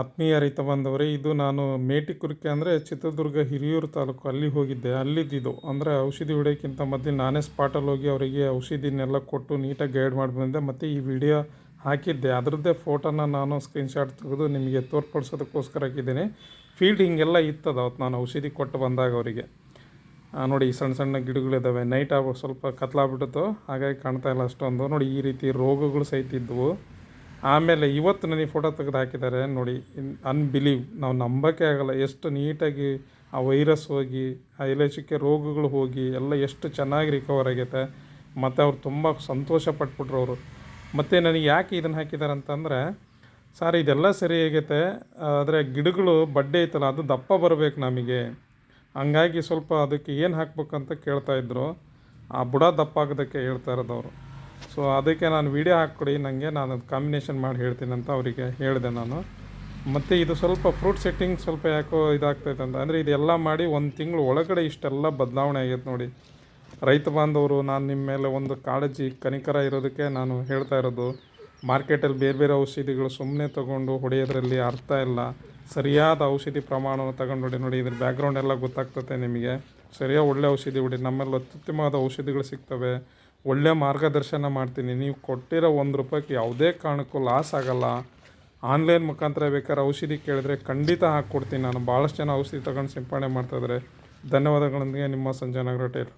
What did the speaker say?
ಆತ್ಮೀಯ ರೈತ ಬಾಂಧವರೇ ಇದು ನಾನು ಮೇಟಿಕುರಿಕೆ ಅಂದರೆ ಚಿತ್ರದುರ್ಗ ಹಿರಿಯೂರು ತಾಲೂಕು ಅಲ್ಲಿ ಹೋಗಿದ್ದೆ. ಅಲ್ಲಿದ್ದಿದ್ದು ಅಂದರೆ ಔಷಧಿ ಹೊಡೆಯೋಕ್ಕಿಂತ ಮೊದಲು ನಾನೇ ಸ್ಪಾಟಲ್ಲಿ ಹೋಗಿ ಅವರಿಗೆ ಔಷಧಿನೆಲ್ಲ ಕೊಟ್ಟು ನೀಟಾಗಿ ಗೈಡ್ ಮಾಡಿ ಬಂದೆ ಮತ್ತು ಈ ವಿಡಿಯೋ ಹಾಕಿದ್ದೆ. ಅದರದ್ದೇ ಫೋಟೋನ ನಾನು ಸ್ಕ್ರೀನ್ಶಾಟ್ ತೆಗೆದು ನಿಮಗೆ ತೋರ್ಪಡಿಸೋದಕ್ಕೋಸ್ಕರ ಹಾಕಿದ್ದೀನಿ. ಫೀಲ್ಡ್ ಹಿಂಗೆಲ್ಲ ಇತ್ತದ ಅವತ್ತು ನಾನು ಔಷಧಿ ಕೊಟ್ಟು ಬಂದಾಗ ಅವರಿಗೆ. ನೋಡಿ ಸಣ್ಣ ಸಣ್ಣ ಗಿಡಗಳಿದ್ದಾವೆ ನೈಟ್ ಆಗೋ ಸ್ವಲ್ಪ ಕತ್ಲಾಗ್ಬಿಟ್ಟಿತ್ತು. ಹಾಗಾಗಿ ಕಾಣ್ತಾ ಇಲ್ಲ ಅಷ್ಟೊಂದು. ನೋಡಿ ಈ ರೀತಿ ರೋಗಗಳು ಸಹಿತ ಇದ್ದವು. ಆಮೇಲೆ ಇವತ್ತು ನನಗೆ ಫೋಟೋ ತೆಗೆದು ಹಾಕಿದ್ದಾರೆ ನೋಡಿ ಅನ್ಬಿಲೀವ್ ನಾವು ನಂಬೋಕ್ಕೆ ಆಗಲ್ಲ. ಎಷ್ಟು ನೀಟಾಗಿ ಆ ವೈರಸ್ ಹೋಗಿ, ಆ ಎಲೆ ರೋಗಗಳು ಹೋಗಿ, ಎಲ್ಲ ಎಷ್ಟು ಚೆನ್ನಾಗಿ ರಿಕವರ್ ಆಗೈತೆ. ಮತ್ತು ಅವ್ರು ತುಂಬ ಸಂತೋಷ ಪಟ್ಬಿಟ್ರು ಅವರು. ಮತ್ತು ನನಗೆ ಯಾಕೆ ಇದನ್ನು ಹಾಕಿದ್ದಾರೆ ಅಂತಂದರೆ, ಸರ್ ಇದೆಲ್ಲ ಸರಿ ಆಗೈತೆ, ಆದರೆ ಗಿಡಗಳು ಬಡ್ಡೆ ಐತಲ್ಲ, ಅದು ದಪ್ಪ ಬರಬೇಕು ನಮಗೆ. ಹಂಗಾಗಿ ಸ್ವಲ್ಪ ಅದಕ್ಕೆ ಏನು ಹಾಕ್ಬೇಕಂತ ಕೇಳ್ತಾ ಇದ್ರು. ಆ ಬುಡ ದಪ್ಪ ಆಗೋದಕ್ಕೆ ಹೇಳ್ತಾ ಇರೋದು ಅವರು. ಸೊ ಅದಕ್ಕೆ ನಾನು ವಿಡಿಯೋ ಹಾಕ್ಕೊಡಿ ನನಗೆ ನಾನು ಅದು ಕಾಂಬಿನೇಷನ್ ಮಾಡಿ ಹೇಳ್ತೀನಿ ಅಂತ ಅವರಿಗೆ ಹೇಳಿದೆ ನಾನು. ಮತ್ತು ಇದು ಸ್ವಲ್ಪ ಫ್ರೂಟ್ ಸೆಟ್ಟಿಂಗ್ ಸ್ವಲ್ಪ ಯಾಕೋ ಇದಾಗ್ತೈತೆ ಅಂತ. ಅಂದರೆ ಇದೆಲ್ಲ ಮಾಡಿ ಒಂದು ತಿಂಗಳು ಒಳಗಡೆ ಇಷ್ಟೆಲ್ಲ ಬದಲಾವಣೆ ಆಗೈತೆ ನೋಡಿ. ರೈತ ಬಾಂಧವರು, ನಾನು ನಿಮ್ಮ ಮೇಲೆ ಒಂದು ಕಾಳಜಿ, ಕನಿಕರ ಇರೋದಕ್ಕೆ ನಾನು ಹೇಳ್ತಾ ಇರೋದು. ಮಾರ್ಕೆಟಲ್ಲಿ ಬೇರೆ ಬೇರೆ ಔಷಧಿಗಳು ಸುಮ್ಮನೆ ತೊಗೊಂಡು ಹೊಡೆಯೋದ್ರಲ್ಲಿ ಅರ್ಥ ಇಲ್ಲ. ಸರಿಯಾದ ಔಷಧಿ ಪ್ರಮಾಣವನ್ನು ತಗೊಂಡು ಹೊಡಿ ನೋಡಿ ಇದ್ರ ಬ್ಯಾಕ್ಗ್ರೌಂಡ್ ಎಲ್ಲ ಗೊತ್ತಾಗ್ತದೆ ನಿಮಗೆ. ಸರಿಯಾದ ಒಳ್ಳೆ ಔಷಧಿ ಹೊಡಿ. ನಮ್ಮಲ್ಲಿ ಅತ್ಯುತ್ತಮವಾದ ಔಷಧಿಗಳು ಸಿಗ್ತವೆ. ಒಳ್ಳೆ ಮಾರ್ಗದರ್ಶನ ಮಾಡ್ತೀನಿ. ನೀವು ಕೊಟ್ಟಿರೋ ಒಂದು ರೂಪಾಯಿಗೆ ಯಾವುದೇ ಕಾರಣಕ್ಕೂ ಲಾಸ್ ಆಗಲ್ಲ. ಆನ್ಲೈನ್ ಮುಖಾಂತರ ಬೇಕಾದ್ರೆ ಔಷಧಿ ಕೇಳಿದ್ರೆ ಖಂಡಿತ ಹಾಕ್ಕೊಡ್ತೀನಿ. ನಾನು ಭಾಳಷ್ಟು ಜನ ಔಷಧಿ ತಗೊಂಡು ಸಿಂಪಡಣೆ ಮಾಡ್ತಾಯಿದ್ದಾರೆ ಧನ್ಯವಾದಗಳೊಂದಿಗೆ ನಿಮ್ಮ ಸಂಜಯ್ ನಾಗರಟೇರ್